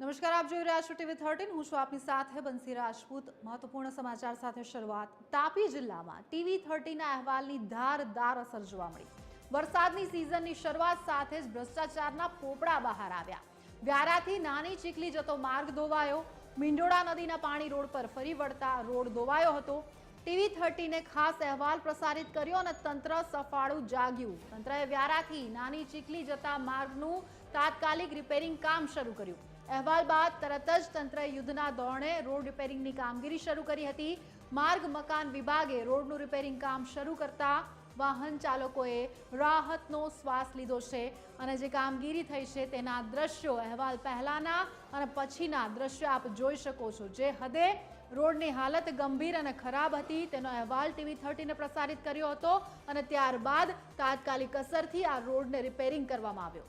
નમસ્કાર, આપ જોઈ રહ્યા છો ટીવી થર્ટીન. હું છું આપની સાથે બંસી રાજપૂત. મહત્વપૂર્ણ સમાચાર સાથે શરૂઆત. તાપી જિલ્લામાં ટીવી થર્ટીના અહેવાલની ધારદાર અસર જોવા મળી. વરસાદની સિઝનની શરૂઆત સાથે જ ભ્રષ્ટાચારના પોપડા બહાર આવ્યા. વ્યારાથી નાની ચીખલી જતો માર્ગ ધોવાયો. મીંડોળા નદીના પાણી રોડ પર ફરી વળતા રોડ ધોવાયો હતો. ટીવી થર્ટીને ખાસ અહેવાલ પ્રસારિત કર્યો અને તંત્ર સફાળું જાગ્યું. તંત્રએ વ્યારાથી નાની ચીખલી જતા માર્ગનું તાત્કાલિક રિપેરિંગ કામ શરૂ કર્યું. અહેવાલ બાદ તરત જ તંત્રએ યુદ્ધના ધોરણે રોડ રિપેરિંગની કામગીરી શરૂ કરી હતી. માર્ગ, મકાન વિભાગે રોડનું રિપેરિંગ કામ શરૂ કરતા વાહન ચાલકોએ રાહતનો શ્વાસ લીધો છે અને જે કામગીરી થઈ છે તેના દ્રશ્યો અહેવાલ પહેલાના અને પછીના દ્રશ્યો આપ જોઈ શકો છો. જે હદે રોડની હાલત ગંભીર અને ખરાબ હતી તેનો અહેવાલ ટીવી થર્ટીને પ્રસારિત કર્યો હતો અને ત્યારબાદ તાત્કાલિક અસરથી આ રોડને રિપેરિંગ કરવામાં આવ્યો.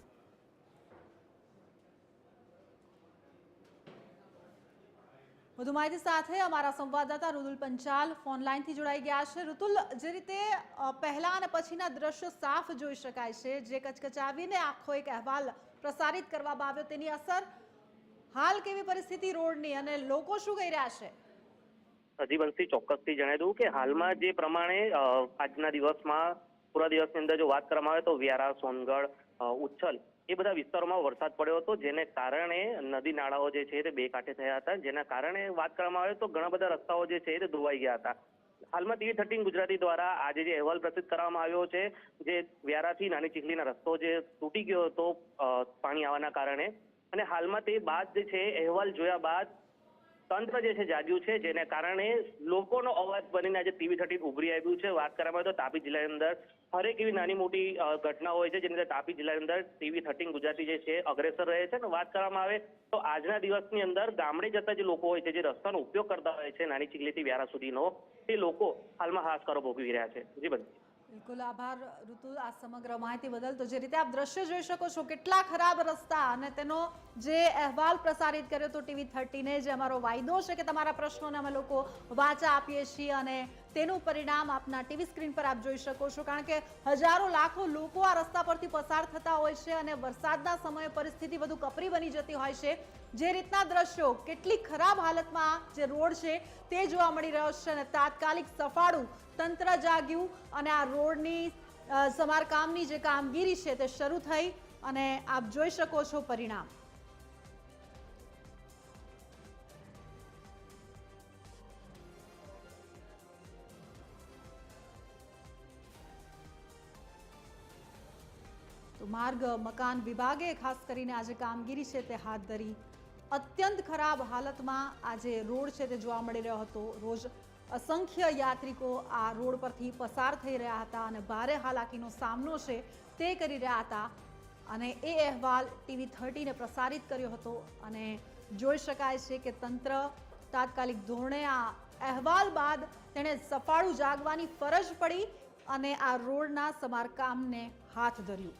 વધુ માહિતી સાથે અમારા સંવાદદાતા રુદુલ પંચાલ ફોન લાઈનથી જોડાઈ ગયા છે. રુતુલ જે રીતે પહેલા અને પછીના દ્રશ્યો સાફ જોઈ શકાય છે, જે કચકચાવીને આખો એક અહેવાલ પ્રસારિત કરવામાં આવ્યો, તેની અસર હાલ કેવી પરિસ્થિતિ રોડની અને લોકો શું કહી રહ્યા છે? હજી વંશી ચોક્કસથી જણાવી દઉં કે હાલમાં જે પ્રમાણે આજના દિવસમાં પૂરા દિવસની અંદર જો વાત કરવામાં આવે તો વ્યારા, સોનગઢ ઉચ્છલ એ બધા વિસ્તારોમાં વરસાદ પડ્યો હતો, જેને કારણે નદી નાળાઓ જે છે તે બે કાંઠે થયા હતા. જેના કારણે વાત કરવામાં આવે તો ઘણા બધા રસ્તાઓ જે છે તે ધોવાઈ ગયા હતા. હાલમાં ટીવી થર્ટીન ગુજરાતી દ્વારા આજે જે અહેવાલ પ્રસિદ્ધ કરવામાં આવ્યો છે, જે વ્યારાથી નાની ચીખલીના રસ્તો જે તૂટી ગયો હતો પાણી આવવાના કારણે. અને હાલમાં તે બાદ જે છે, અહેવાલ જોયા બાદ તંત્ર જે છે જાગ્યું છે, જેને કારણે લોકોનો અવાજ બનીને આજે ટીવી થર્ટીન ઉભરી આવ્યું છે. વાત કરવામાં તો તાપી જિલ્લાની અંદર હરેક એવી નાની મોટી ઘટના હોય છે, જેની અંદર તાપી જિલ્લાની અંદર ટીવી થર્ટીન ગુજરાતી જે છે, અગ્રેસર રહે છે. અને વાત કરવામાં આવે તો આજના દિવસની અંદર ગામડે જતા જે લોકો હોય છે, જે રસ્તાનો ઉપયોગ કરતા હોય છે, નાની ચીખલીથી વ્યારા સુધીનો, તે લોકો હાલમાં હાશકારો ભોગવી રહ્યા છે. જી બંધ બિલકુલ આભાર, ઋતુ, આ સમગ્ર માહિતી બદલ. તો જે રીતે આપ દ્રશ્ય જોઈ શકો છો, કેટલા ખરાબ રસ્તા અને તેનો જે અહેવાલ પ્રસારિત કર્યો તો ટીવી થર્ટીને, જે અમારો વાયદો છે કે તમારા પ્રશ્નોને અમે લોકો વાચા આપીએ છીએ અને તેનું પરિણામ આપના ટીવી સ્ક્રીન પર આપ જોઈ શકો છો, કારણ કે હજારો લાખો લોકો આ રસ્તા પરથી પસાર થતા હોય છે અને વરસાદના સમયે પરિસ્થિતિ વધુ કપરી બની જતી હોય છે. જે રીતના દ્રશ્યો કેટલી ખરાબ હાલતમાં જે રોડ છે તે જોવા મળી રહ્યો છે અને તાત્કાલિક સફાળું તંત્ર જાગ્યું અને આ રોડની સમારકામની જે કામગીરી છે તે શરૂ થઈ અને આપ જોઈ શકો છો પરિણામ. માર્ગ, મકાન વિભાગે ખાસ કરીને આજે કામગીરી છે તે હાથ ધરી. અત્યંત ખરાબ હાલતમાં આજે રોડ છે તે જોવા મળી રહ્યો હતો. રોજ અસંખ્ય યાત્રિકો આ રોડ પરથી પસાર થઈ રહ્યા હતા અને ભારે હાલાકીનો સામનો છે તે કરી રહ્યા હતા. અને એ અહેવાલ ટીવી થર્ટીને પ્રસારિત કર્યો હતો અને જોઈ શકાય છે કે તંત્ર તાત્કાલિક ધોરણે આ અહેવાલ બાદ તેણે સફાળું જાગવાની ફરજ પડી અને આ રોડના સમારકામને હાથ ધર્યું.